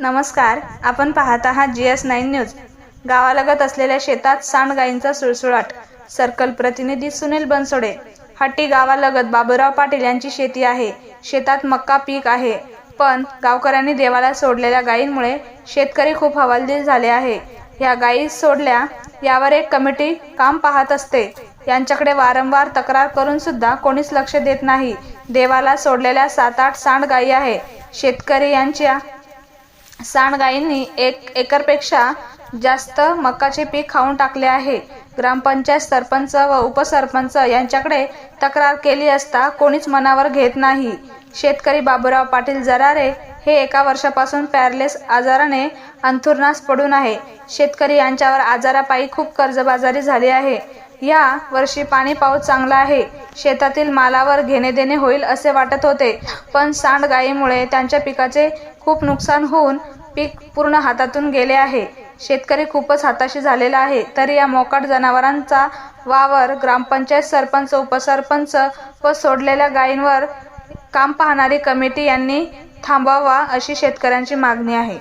नमस्कार आपण पाहत आहात जी एस नाईन न्यूज. गावालगत असलेल्या शेतात सांडगाईंचा सुळसुळाट. सर्कल प्रतिनिधी सुनील बनसोडे. हट्टी गावालगत बाबूराव पाटील यांची शेती आहे. शेतात मक्का पीक आहे. पण गावकऱ्यांनी देवाला सोडलेल्या गायींमुळे शेतकरी खूप हवालदिल झाले आहे. ह्या गायी सोडल्या यावर एक कमिटी काम पाहत असते. यांच्याकडे वारंवार तक्रार करून सुद्धा कोणीच लक्ष देत नाही. देवाला सोडलेल्या सात आठ सांडगायी आहे. शेतकरी यांच्या सांडगायींनी एक एकरपेक्षा जास्त मकाचे पीक खाऊन टाकले आहे. ग्रामपंचायत सरपंच व उपसरपंच यांच्याकडे तक्रार केली असता कोणीच मनावर घेत नाही. शेतकरी बाबूराव पाटील जरारे हे एका वर्षापासून पॅरलेस आजाराने अंथुरणास पडून आहे. शेतकरी यांच्यावर आजारापायी खूप कर्जबाजारी झाली आहे. या वर्षी पाणी पाऊस चांगला आहे. शेतातील मालावर घेणे देणे होईल असे वाटत होते. पण सांडगाईमुळे त्यांच्या पिकाचे खूप नुकसान होऊन पीक पूर्ण हातातून गेले आहे. शेतकरी खूपच हाताशी झालेला आहे. तरी या मोकाट जनावरांचा वावर ग्रामपंचायत सरपंच उपसरपंच व सोडलेल्या गायींवर काम पाहणारी कमिटी यांनी थांबवावा अशी शेतकऱ्यांची मागणी आहे.